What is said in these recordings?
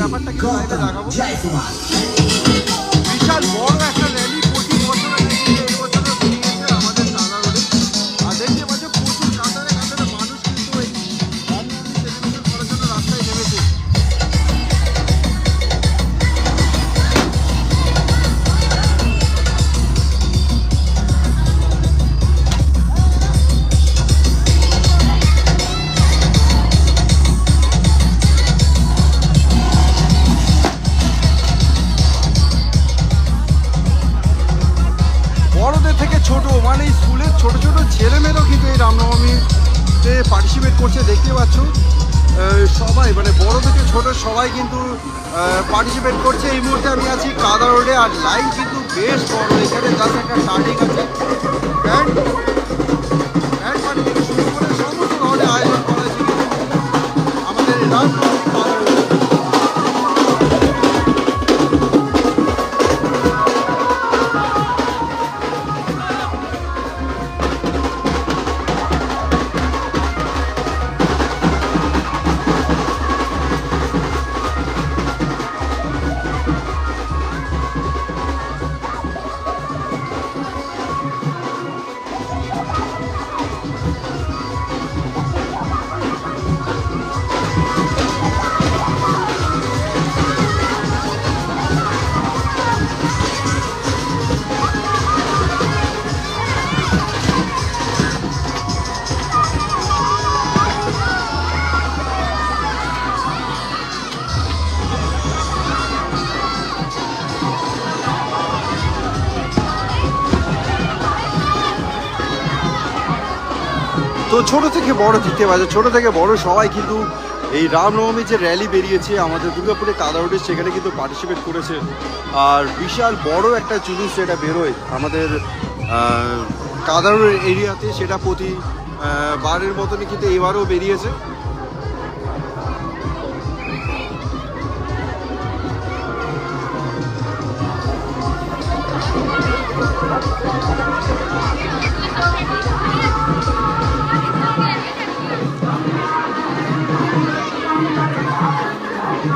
ব্যাপারটা কি? লাইভে দেখাবো। বিশাল বড় ছোট মানে স্কুলের ছোট ছোট ছেলেমেয়েরাও কিন্তু এই রামনবমীতে পার্টিসিপেট করছে, দেখতে পাচ্ছ। সবাই মানে বড় থেকে ছোট সবাই কিন্তু পার্টিসিপেট করছে। এই মুহূর্তে আমি আছি কাদা রোডে আর লাইন কিন্তু বেশ বড়। এখানে জাস্ট একটা স্টার্টিং আছে। ব্যান্ড ব্যান্ড পার্টি আমাদের এই তো ছোট থেকে বড় দিতে বাজার ছোট থেকে বড় সবাই কিন্তু এই রামনবমী যে র্যালি বেরিয়েছে, আমাদের দুর্গাপুরে কাদা রোডে সেখানে কিন্তু পার্টিসিপেট করেছে। আর বিশাল বড় একটা জুলুস যেটা বেরোয়, আমাদের কাদা এরিয়াতে সেটা প্রতি বারের মতনই কিন্তু এবারও বেরিয়েছে।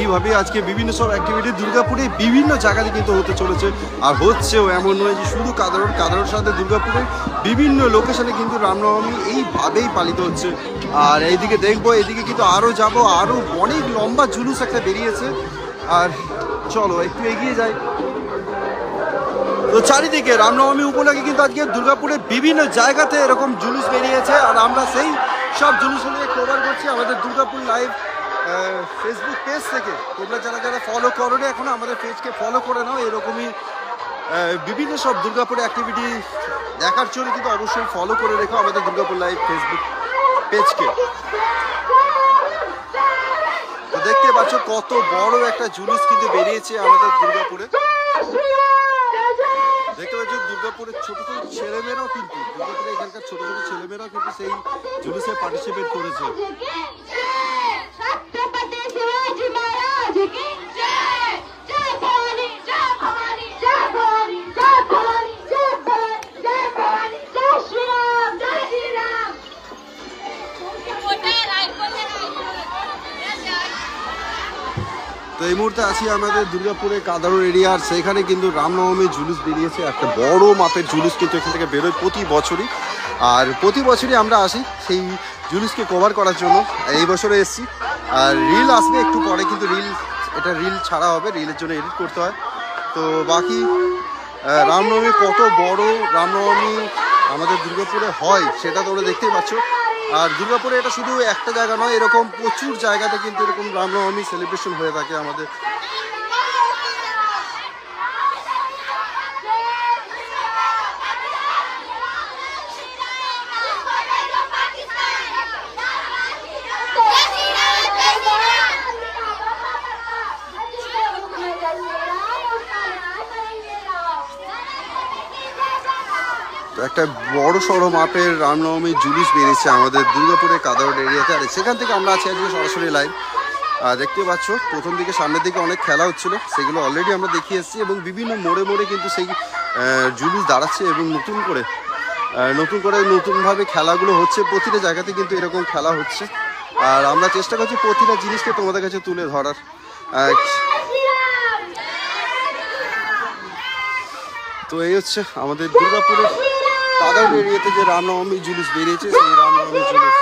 এইভাবে আজকে বিভিন্ন সব অ্যাক্টিভিটি দুর্গাপুরে বিভিন্ন জায়গাতে কিন্তু হতে চলেছে। আর হচ্ছেও এমন নয় যে শুধু কাদারোড কাদারোর সাথে দুর্গাপুরের বিভিন্ন লোকেশনে কিন্তু রামনবমী এইভাবেই পালিত হচ্ছে। আর এইদিকে দেখব, এইদিকে কিন্তু আরও যাব আরও অনেক লম্বা জুলুস একটা বেরিয়েছে। আর চলো, একটু এগিয়ে যাই। তো চারিদিকে রামনবমী উপলক্ষে কিন্তু আজকে দুর্গাপুরের বিভিন্ন জায়গাতে এরকম জুলুস বেরিয়েছে। আর আমরা সেই সব জুলুস নিয়ে কভার করছি আমাদের দুর্গাপুর লাইভ ফেসবুক পেজ থেকে তোমরা যারা যারা ফলো করো না এখনও আমাদের পেজকে ফলো করে নাও, এরকমই বিভিন্ন সব দুর্গাপুর অ্যাক্টিভিটি দেখার জন্য কিন্তু অবশ্যই ফলো করে রেখো আমাদের দুর্গাপুর লাইভ ফেসবুক পেজকে তো দেখতে পাচ্ছ কত বড় একটা জুলুস কিন্তু বেরিয়েছে আমাদের দুর্গাপুরে। দেখতে পাচ্ছ দুর্গাপুরের ছোট ছোট ছেলেমেয়েরাও কিন্তু দুর্গাপুরে এখানকার ছোট ছোট ছেলেমেয়েরাও কিন্তু সেই জুলুসে পার্টিসিপেট করেছে। তো এই মুহূর্তে আছি আমাদের দুর্গাপুরে কাদারুর এরিয়ার। সেখানে কিন্তু রামনবমী জুলুস বেরিয়েছে, একটা বড় মাপের জুলুস কিন্তু এখান থেকে বেরোয় প্রতি বছরই। আর প্রতি বছরই আমরা আসি সেই জুলুসকে কভার করার জন্য। এই বছরে এসেছি। আর রিল আসবে একটু পরে, কিন্তু রিল এটা রিল ছাড়া হবে রিলের জন্য এডিট করতে হয়। তো বাকি রামনবমী কত বড় রামনবমী আমাদের দুর্গাপুরে হয়, সেটা তোমরা দেখতেই পাচ্ছ। আর দুর্গাপুরে এটা শুধু একটা জায়গা নয়, এরকম প্রচুর জায়গাতে কিন্তু এরকম রামনবমী সেলিব্রেশন হয়ে থাকে আমাদের। একটা বড় সড়ো মাপের রামনবমী জুলুস বেরিয়েছে আমাদের দুর্গাপুরের কাদারোড এরিয়াতে। আর সেখান থেকে আমরা আছি আজকে সরাসরি লাইভ আর দেখতে পাচ্ছ, প্রথম দিকে সামনের দিকে অনেক খেলা হচ্ছিল, সেগুলো অলরেডি আমরা দেখিয়ে এসেছি এবং বিভিন্ন মোড়ে মোড়ে কিন্তু সেই জুলুস দাঁড়াচ্ছে এবং নতুন করে নতুন করে নতুনভাবে খেলাগুলো হচ্ছে। প্রতিটা জায়গাতে কিন্তু এরকম খেলা হচ্ছে। আর আমরা চেষ্টা করছি প্রতিটা জিনিসকে তোমাদের কাছে তুলে ধরার। তো এই হচ্ছে আমাদের দুর্গাপুরের কাদার এরিয়াতে যে রামনবমী জুলুস বেরিয়েছে সেই রামনবমী জুলুস।